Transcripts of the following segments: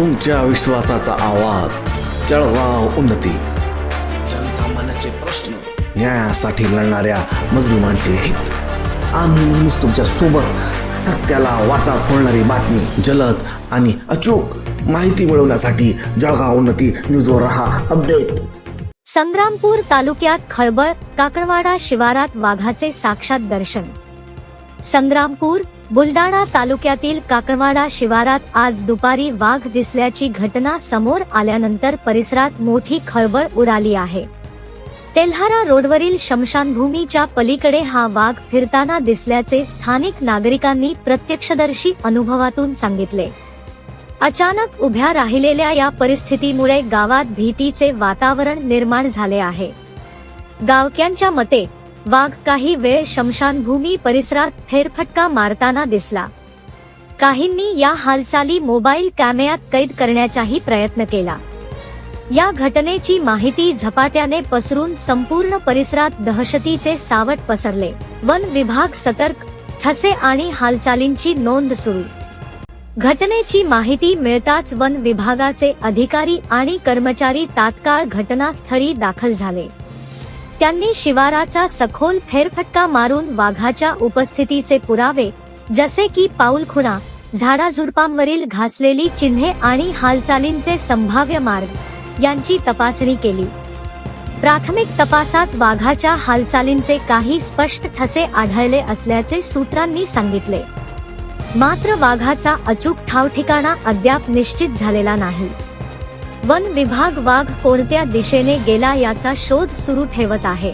तुमच्या विश्वासाचा आवाज जळगाव उन्नती. जनसामान्याचे प्रश्न न्यायासाठी लढणाऱ्या मजलुमांचे हित. आम्ही नेहमीच तुमच्यासोबत सत्याला वाचा फोडणारी बातमी जलद आणि अचूक माहिती मिळवण्यासाठी जळगाव उन्नती न्यूजवर रहा अपडेट. संग्रामपूर तालुक्यात खळबळ काकणवाडा शिवारात वाघाचे साक्षात दर्शन. संग्रामपूर बुलडाणा तालुक्यातील काकणवाडा शिवारात आज दुपारी वाघ दिसल्याची घटना समोर आल्यानंतर परिसरात मोठी खळबळ उडाली आहे. तेल्हारा रोडवरील शमशानभूमीच्या पलीकडे हा वाघ फिरताना दिसल्याचे स्थानिक नागरिकांनी प्रत्यक्षदर्शी अनुभवातून सांगितले. अचानक उभ्या राहिलेल्या या परिस्थितीमुळे गावात भीतीचे वातावरण निर्माण झाले आहे. गावक्यांच्या मते वाघ काही वेळ शमशानभूमी परिसरात फेरफटका मारताना दिसला. काहींनी या हालचाली मोबाईल कॅमेऱ्यात कैद करण्याचाही प्रयत्न केला. या घटनेची माहिती झपाट्याने पसरून संपूर्ण परिसरात दहशतीचे सावट पसरले. वन विभाग सतर्क ठसे आणि हालचालींची नोंद सुरू. घटनेची माहिती मिळताच वन विभागाचे अधिकारी आणि कर्मचारी तात्काळ घटनास्थळी दाखल झाले. त्यांनी शिवाराचा सखोल फेरफटका मारून वाघाच्या उपस्थितीचे पुरावे जसे की पाऊलखुणा झाडाझुडपांवरील घासलेली चिन्हे आणि हालचालींचे संभाव्य मार्ग यांची तपासणी केली. प्राथमिक तपासात वाघाच्या हालचालींचे काही स्पष्ट ठसे आढळले असल्याचे सूत्रांनी सांगितले. मात्र वाघाचा अचूक ठावठिकाणा अद्याप निश्चित झालेला नाही. वन विभाग वाघ कोणत्या दिशेने गेला याचा शोध सुरू ठेवत आहे.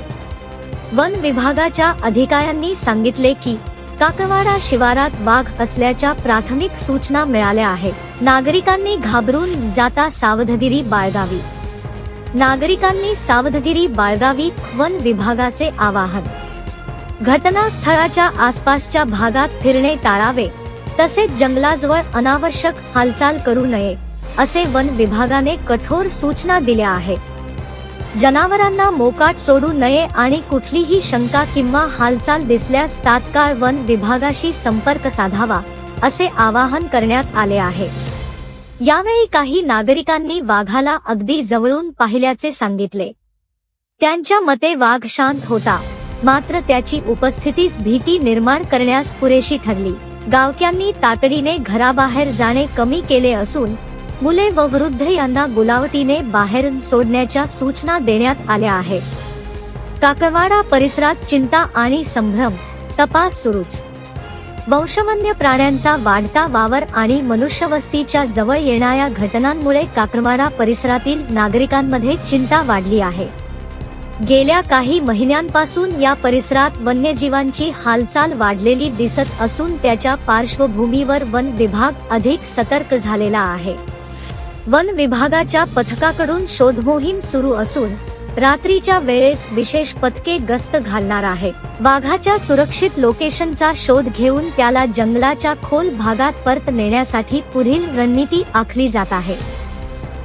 वन विभागाच्या अधिकाऱ्यांनी सांगितले की काकवाडा शिवारात वाघ असल्याच्या प्राथमिक सूचना मिळाल्या आहेत नागरिकांनी घाबरून जाता सावधगिरी बाळगावी. नागरिकांनी सावधगिरी बाळगावी वन विभागाचे आवाहन. घटनास्थळाच्या आसपासच्या भागात फिरणे टाळावे. तसेच जंगलाजवळ अनावश्यक हालचाल करू नये. असे वन विभागाने कठोर सूचना दिल्या आहेत. जनावरांना मोकाट सोडू नये आणि कुठलीही शंका किंवा हालचाल दिसल्यास तात्काळ वन विभागाशी संपर्क साधावा असे आवाहन करण्यात आले आहे. यावेळी काही नागरिकांनी वाघाला अगदी जवळून पाहिल्याचे सांगितले. त्यांच्या मते वाघ शांत होता मात्र त्याची उपस्थितीच भीती निर्माण करण्यास पुरेशी ठरली. गावक्यांनी तातडीने घराबाहेर जाणे कमी केले असून मुले व वृद्ध यांना गुलावटीने बाहेर सोडण्याच्या सूचना देण्यात आल्या आहेत. काकवाडा परिसरात चिंता आणि संभ्रम तपास सुरूच. वंशवन्य प्राण्यांचा वाढता वावर आणि मनुष्यवस्तीच्या जवळ येणाऱ्या घटनांमुळे काकरवाडा परिसरातील नागरिकांमध्ये चिंता वाढली आहे. गेल्या काही महिन्यांपासून या परिसरात वन्यजीवांची हालचाल वाढलेली दिसत असून त्याच्या पार्श्वभूमीवर वन विभाग अधिक सतर्क झालेला आहे. वन विभागाच्या पथकाकडून शोध मोहीम सुरू असून रात्रीच्या वेळेस विशेष पथके गस्त घालणार आहे. वाघाच्या सुरक्षित लोकेशनचा शोध घेऊन त्याला जंगलाच्या खोल भागात परत नेण्यासाठी पुढील रणनीती आखली जात आहे.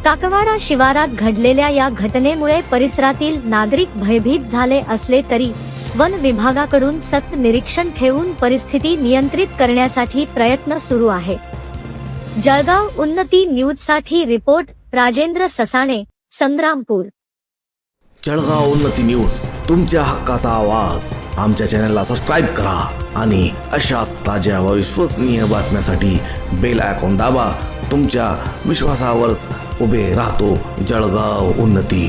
काकवाडा शिवारात घडलेल्या या घटनेमुळे परिसरातील नागरिक भयभीत झाले असले तरी वन विभागाकडून सक्त निरीक्षण ठेवून परिस्थिती नियंत्रित करण्यासाठी प्रयत्न सुरू आहे. जळगाव उन्नती न्यूजसाठी रिपोर्ट राजेंद्र ससाणे संग्रामपूर. जळगाव उन्नती न्यूज तुमच्या हक्काचा आवाज. आमच्या चॅनलला सबस्क्राईब करा आणि अशाच ताज्या व विश्वसनीय बातम्यासाठी बेल आयकॉन दाबा. तुमच्या विश्वासावरच उभे राहतो जळगाव उन्नती.